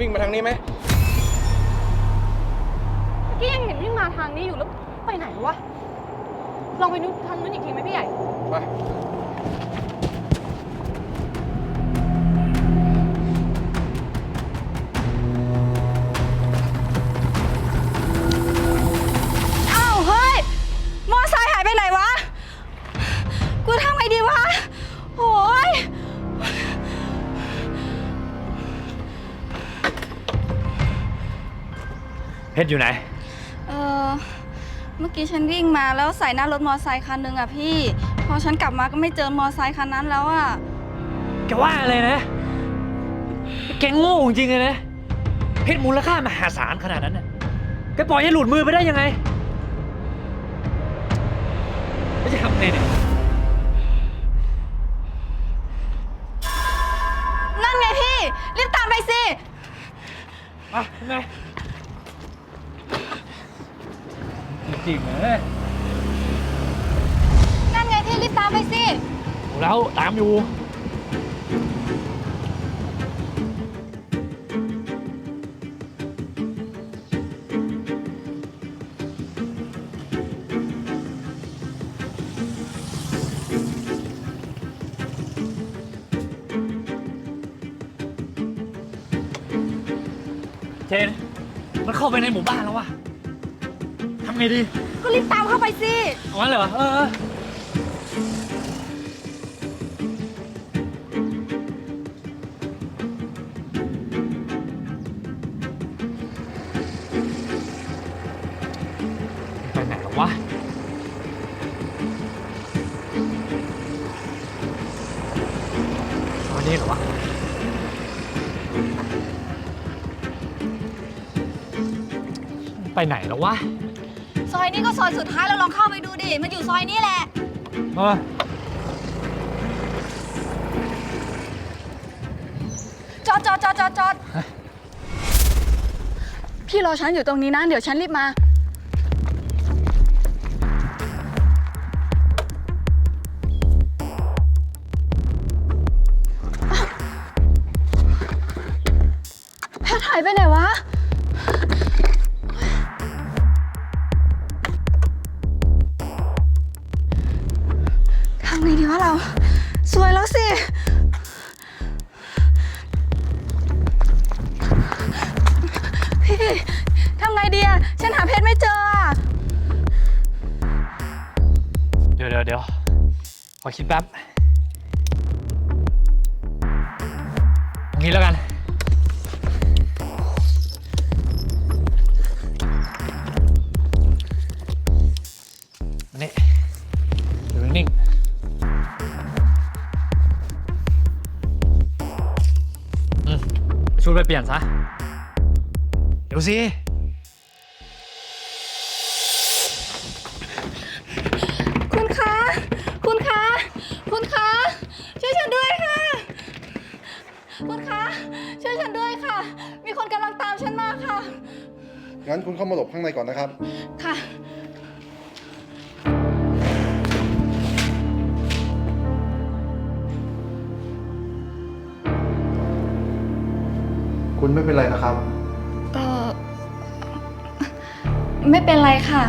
วิ่งมาทางนี้ไหมเมื่อกี้ยังเห็นวิ่งมาทางนี้อยู่แล้วไปไหนวะ ลองไปดูทางนู้นอีกทีไหมพี่ใหญ่ ไป ชรอยู่ไหน เออเมื่อกี้ฉันวิ่งมาแล้วใส่หน้ารถมอไซค์คันหนึ่งอะพี่ พอฉันกลับมาก็ไม่เจอมอไซค์คันนั้นแล้วอะแกว่าอะไรนะ แกโง่จริงๆเลยนะ เพชรมูลค่ามหาศาลขนาดนั้นน่ะแกปล่อยให้หลุดมือไปได้ยังไงแล้วจะทำไงเนี่ย แล้วตามอยู่เจนมันเข้าไปในหมู่บ้านแล้ววะทำไงดี ก็รีบตามเข้าไปสิเอางั้นเหรอเออเออ ไปไหนแล้ววะซอยนี้ก็ซอยสุดท้ายแล้วลองเข้าไปดูดิ มันอยู่ซอยนี้แหละ เออจอดจอดจอดจอดจอดพี่รอฉันอยู่ตรงนี้นะ เดี๋ยวฉันรีบมาาเรา สวยแล้วสิ พี่ทำไงดีอะฉันหาเพชรไม่เจออะเดี๋ยวเดี๋ยวเดี๋ยวขอคิดแป๊บตรงนี้แล้วกัน ชุดไปเปลี่ยนซะ เดี๋ยวสิ คุณคะ คุณคะ คุณคะ ช่วยฉันด้วยค่ะ คุณคะ ช่วยฉันด้วยค่ะ มีคนกำลังตามฉันมาค่ะ งั้นคุณเข้ามาหลบข้างในก่อนนะครับ ค่ะคุณไม่เป็นไรนะครับ เออไม่เป็นไรค่ะ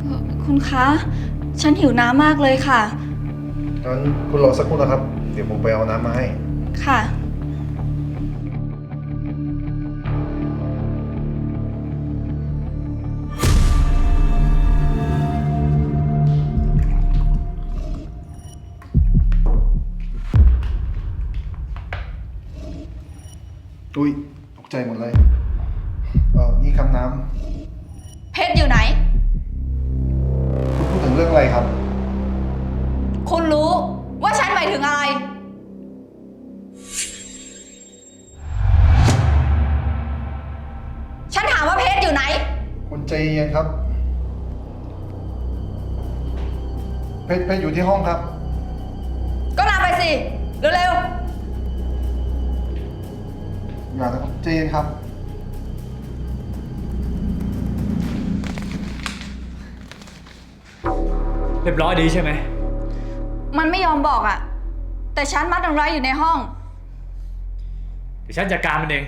เอ่อคุณคะ ฉันหิวน้ำมากเลยค่ะ งั้นคุณรอสักครู่นะครับ เดี๋ยวผมไปเอาน้ำมาให้ ค่ะ อุ้ยตกใจ หมดเลยเออนี่คำน้เพชรอยู่ไหนำคุณพูดถึงเรื่องอะไรครับ คุณรู้ว่าฉันหมายถึงอะไร ฉันถามว่าเพชรอยู่ไหน คุณใจเย็นครับ เพชรเพชรอยู่ที่ห้องครับ ก็นำไปสิ เร็ว อย่านะครับใจเย็นครับ เรียบร้อยดีใช่ไหม มันไม่ยอมบอกอะแต่ฉันมัดมันไว้อยู่ในห้อง เดี๋ยวฉันจัดการมันเอง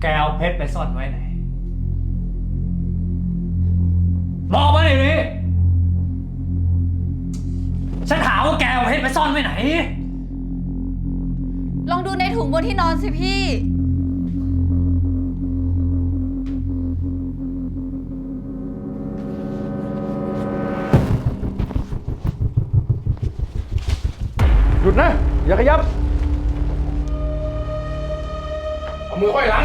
แกเอาเพชรไปซ่อนไว้ไหน บอกมาหน่อยดิฉันถามว่าแกเอาเพชรไปซ่อนไว้ไหน ลองดูในถุงบนที่นอนสิพี่ หยุดนะ อย่าขยับ เอามือค่อยหลัง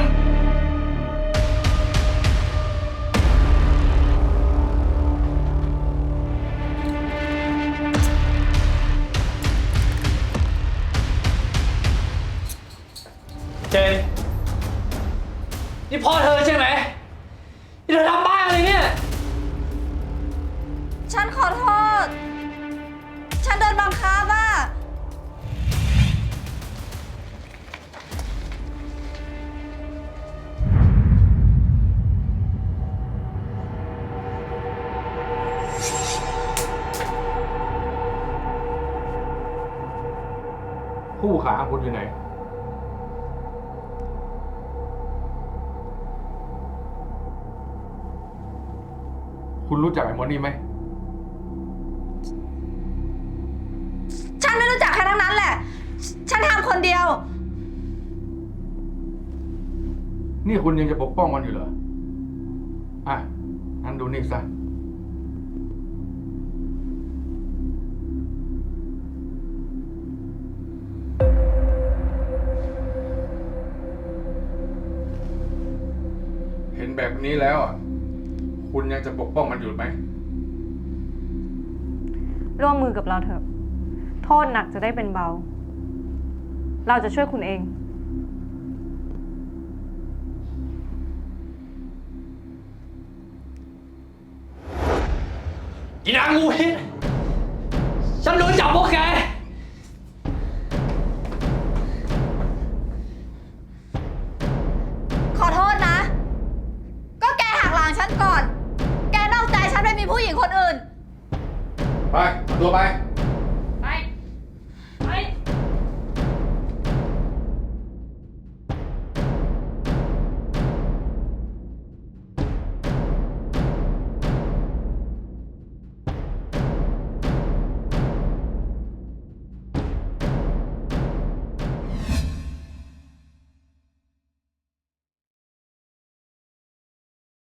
คู่ขาของคุณอยู่ไหน คุณรู้จักไอ้มดนี่ไหม ฉันไม่รู้จักใครทั้งนั้นแหละ ฉันทำคนเดียว นี่คุณยังจะปกป้องมันอยู่เหรอ อะงั้นดูนี่ซะ แบบนี้แล้วอะ คุณยังจะปกป้องมันอยู่ไหม ร่วมมือกับเราเถอะ โทษหนักจะได้เป็นเบา เราจะช่วยคุณเอง อีนางงูพิษฉันโดนจับพวกแก ฉัน